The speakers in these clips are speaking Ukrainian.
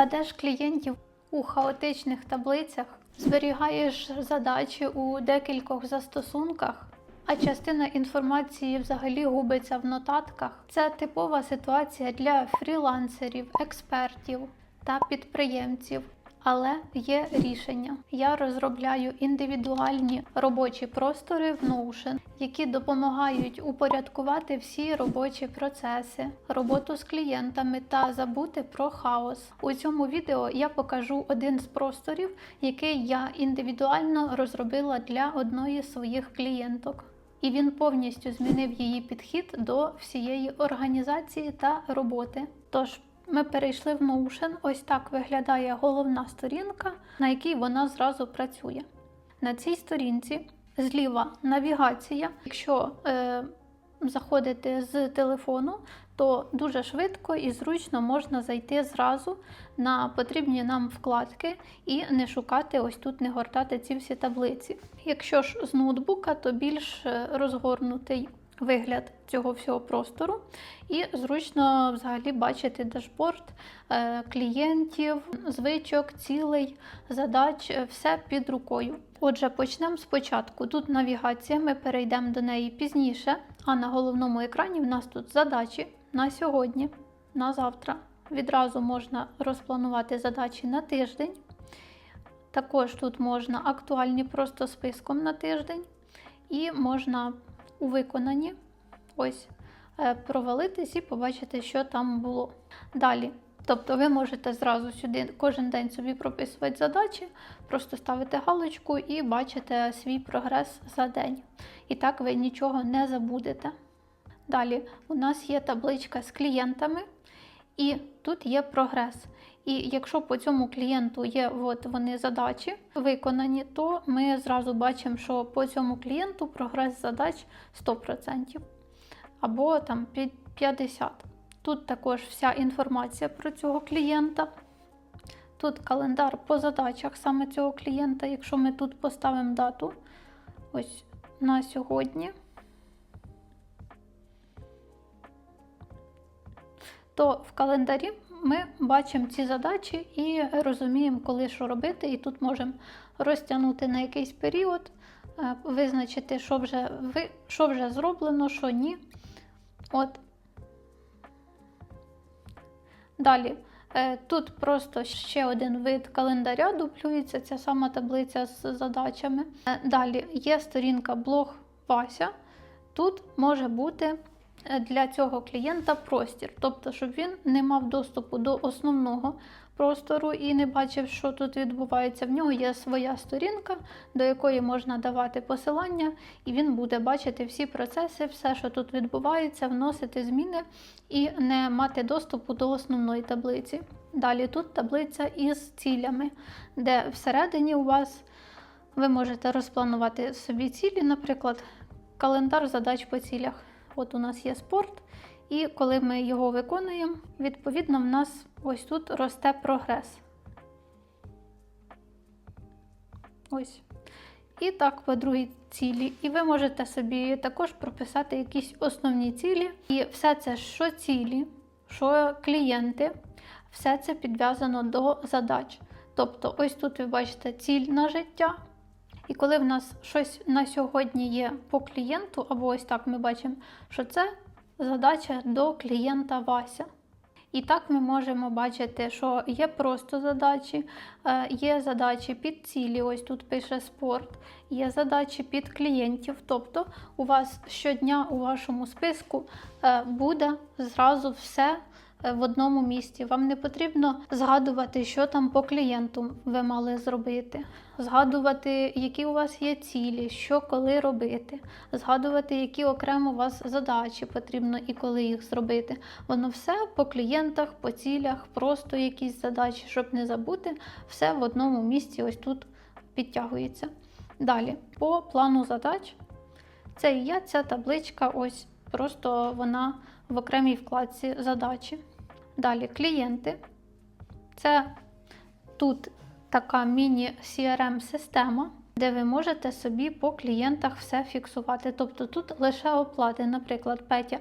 Ведеш клієнтів у хаотичних таблицях, зберігаєш задачі у декількох застосунках, а частина інформації взагалі губиться в нотатках. Це типова ситуація для фрілансерів, експертів та підприємців. Але є рішення. Я розробляю індивідуальні робочі простори в Notion, які допомагають упорядкувати всі робочі процеси, роботу з клієнтами та забути про хаос. У цьому відео я покажу один з просторів, який я індивідуально розробила для одної з своїх клієнток. І він повністю змінив її підхід до всієї організації та роботи. Тож ми перейшли в Notion. Ось так виглядає головна сторінка, на якій вона зразу працює. На цій сторінці зліва навігація. Якщо е, заходити з телефону, то дуже швидко і зручно можна зайти зразу на потрібні нам вкладки і не шукати ось тут, не гортати ці всі таблиці. Якщо ж з ноутбука, то більш е, розгорнутий вигляд цього всього простору, і зручно взагалі бачити дашборд е, клієнтів, звичок, цілей, задач, е, все під рукою. Отже, почнемо спочатку. Тут навігація, ми перейдемо до неї пізніше, а на головному екрані в нас тут задачі на сьогодні, на завтра. Відразу можна розпланувати задачі на тиждень. Також тут можна актуальні просто списком на тиждень, і можна у виконанні ось е, провалитись і побачити, що там було. Далі. Тобто ви можете зразу сюди кожен день собі прописувати задачі, просто ставити галочку і бачите свій прогрес за день. І так ви нічого не забудете. Далі у нас є табличка з клієнтами, і тут є прогрес. І якщо по цьому клієнту є от вони задачі виконані, то ми зразу бачимо, що по цьому клієнту прогрес задач 100% або там 50%. Тут також вся інформація про цього клієнта. Тут календар по задачах саме цього клієнта. Якщо ми тут поставимо дату ось на сьогодні, то в календарі ми бачимо ці задачі і розуміємо, коли що робити. І тут можемо розтягнути на якийсь період, е, визначити, що вже, що вже зроблено, що ні. От. Далі. Е, Тут просто ще один вид календаря дублюється, ця сама таблиця з задачами. Е, Далі є сторінка блог Вася. Тут може бути для цього клієнта простір, тобто, щоб він не мав доступу до основного простору і не бачив, що тут відбувається. В нього є своя сторінка, до якої можна давати посилання, і він буде бачити всі процеси, все, що тут відбувається, вносити зміни і не мати доступу до основної таблиці. Далі тут таблиця із цілями, де всередині у вас ви можете розпланувати собі цілі, наприклад, календар задач по цілях. От у нас є спорт, і коли ми його виконуємо, відповідно, в нас ось тут росте прогрес. Ось. І так по другій цілі. І ви можете собі також прописати якісь основні цілі. І все це, що цілі, що клієнти, все це підв'язано до задач. Тобто, ось тут ви бачите ціль на життя. І коли в нас щось на сьогодні є по клієнту, або ось так ми бачимо, що це задача до клієнта Вася. І так ми можемо бачити, що є просто задачі, е, є задачі під цілі, ось тут пише спорт, є задачі під клієнтів. Тобто у вас щодня у вашому списку е, буде зразу все в одному місці. Вам не потрібно згадувати, що там по клієнту ви мали зробити, згадувати, які у вас є цілі, що коли робити, згадувати, які окремо у вас задачі потрібно і коли їх зробити. Воно все по клієнтах, по цілях, просто якісь задачі, щоб не забути, все в одному місці ось тут підтягується. Далі, по плану задач, це і є ця табличка, ось просто вона в окремій вкладці задачі. Далі клієнти. Це тут така міні-CRM-система, де ви можете собі по клієнтах все фіксувати. Тобто тут лише оплати, наприклад, Петя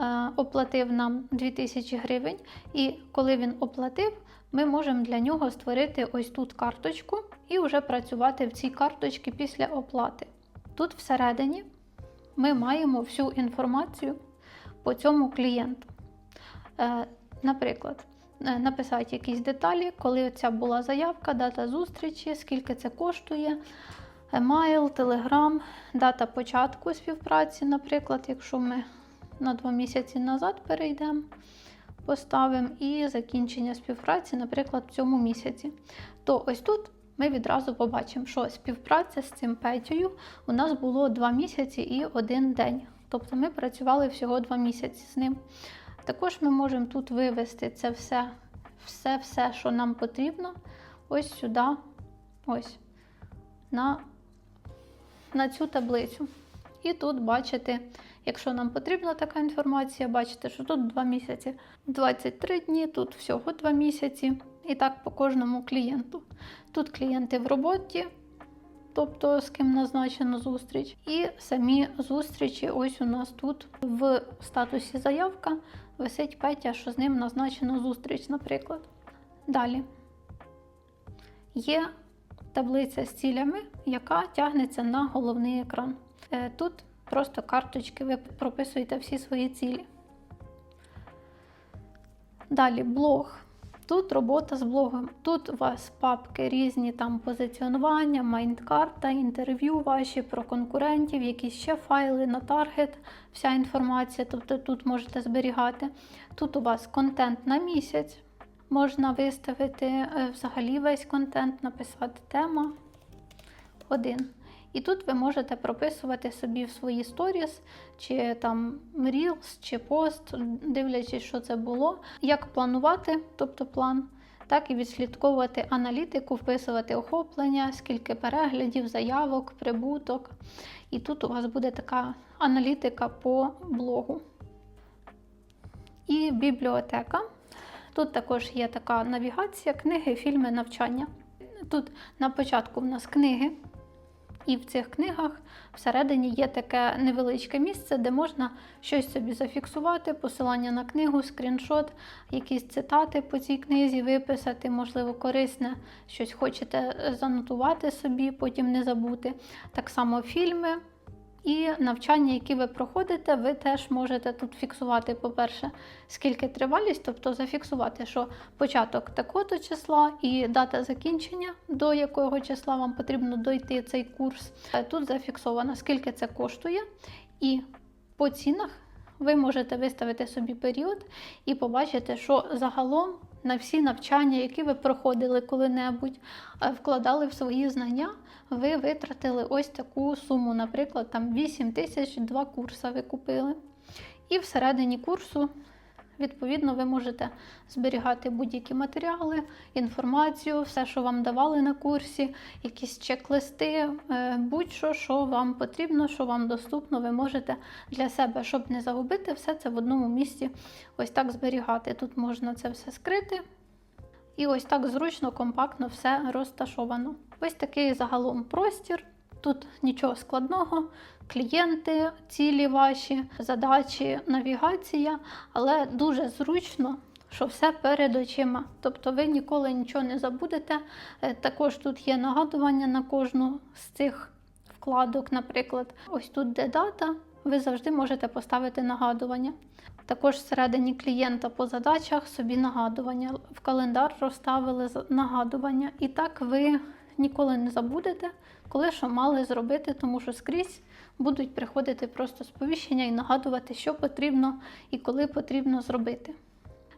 е, оплатив нам 2000 гривень, і коли він оплатив, ми можемо для нього створити ось тут карточку і вже працювати в цій карточці після оплати. Тут всередині ми маємо всю інформацію по цьому клієнту. Наприклад, е, написати якісь деталі, коли ця була заявка, дата зустрічі, скільки це коштує, емайл, телеграм, дата початку співпраці, наприклад, якщо ми на два місяці назад перейдемо, поставимо і закінчення співпраці, наприклад, в цьому місяці. То ось тут ми відразу побачимо, що співпраця з цим Петєю у нас було два місяці і один день. Тобто ми працювали всього два місяці з ним. Також ми можемо тут вивести це все, все, все, що нам потрібно, ось сюди, ось, на, на цю таблицю. І тут бачите, якщо нам потрібна така інформація, бачите, що тут 2 місяці, 23 дні, тут всього 2 місяці. І так по кожному клієнту. Тут клієнти в роботі, тобто з ким назначено зустріч. І самі зустрічі, ось у нас тут в статусі заявка висить Петя, що з ним назначено зустріч, наприклад. Далі є таблиця з цілями, яка тягнеться на головний екран. Е, Тут просто карточки, ви прописуєте всі свої цілі. Далі блог. Тут робота з блогом. Тут у вас папки різні там позиціонування, майндкарта, інтерв'ю ваші про конкурентів, якісь ще файли на таргет, вся інформація, тобто тут можете зберігати. Тут у вас контент на місяць. Можна виставити е, взагалі весь контент, написати тема. Один. І тут ви можете прописувати собі в свої сторіс, чи там Reels, чи пост, дивлячись, що це було, як планувати, тобто план, так і відслідковувати аналітику, вписувати охоплення, скільки переглядів, заявок, прибуток. І тут у вас буде така аналітика по блогу. І бібліотека. Тут також є така навігація, книги, фільми, навчання. Тут на початку в нас книги. І в цих книгах всередині є таке невеличке місце, де можна щось собі зафіксувати, посилання на книгу, скріншот, якісь цитати по цій книзі виписати, можливо, корисне, щось хочете занотувати собі, потім не забути. Так само фільми. І навчання, які ви проходите, ви теж можете тут фіксувати, по-перше, скільки тривалість, тобто зафіксувати, що початок такого числа і дата закінчення, до якого числа вам потрібно дойти цей курс. Тут зафіксовано, скільки це коштує, і по цінах ви можете виставити собі період і побачити, що загалом на всі навчання, які ви проходили коли-небудь, е, вкладали в свої знання, ви витратили ось таку суму, наприклад, там 8 тисяч два курси ви купили. І всередині курсу, відповідно, ви можете зберігати будь-які матеріали, інформацію, все, що вам давали на курсі, якісь чек-листи, е, будь-що, що вам потрібно, що вам доступно, ви можете для себе, щоб не загубити, все це в одному місці ось так зберігати. Тут можна це все скрити. І ось так зручно, компактно все розташовано. Ось такий загалом простір. Тут нічого складного, клієнти, цілі ваші, задачі, навігація, але дуже зручно, що все перед очима. Тобто ви ніколи нічого не забудете. Е, Також тут є нагадування на кожну з цих вкладок, наприклад, ось тут де дата, ви завжди можете поставити нагадування. Також всередині клієнта по задачах собі нагадування. В календар розставили нагадування. І так ви ніколи не забудете, коли що мали зробити, тому що скрізь будуть приходити просто сповіщення і нагадувати, що потрібно і коли потрібно зробити.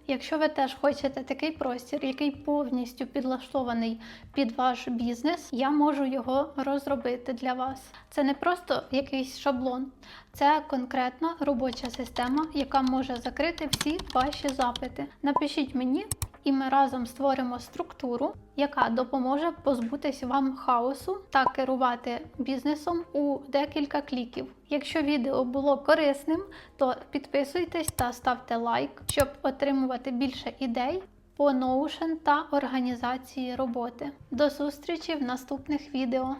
Якщо ви теж хочете такий простір, який повністю підлаштований під ваш бізнес, я можу його розробити для вас. Це не просто якийсь шаблон, це конкретна робоча система, яка може закрити всі ваші запити. Напишіть мені, і ми разом створимо структуру, яка допоможе позбутись вам хаосу та керувати бізнесом у декілька кліків. Якщо відео було корисним, то підписуйтесь та ставте лайк, щоб отримувати більше ідей по Notion та організації роботи. До зустрічі в наступних відео.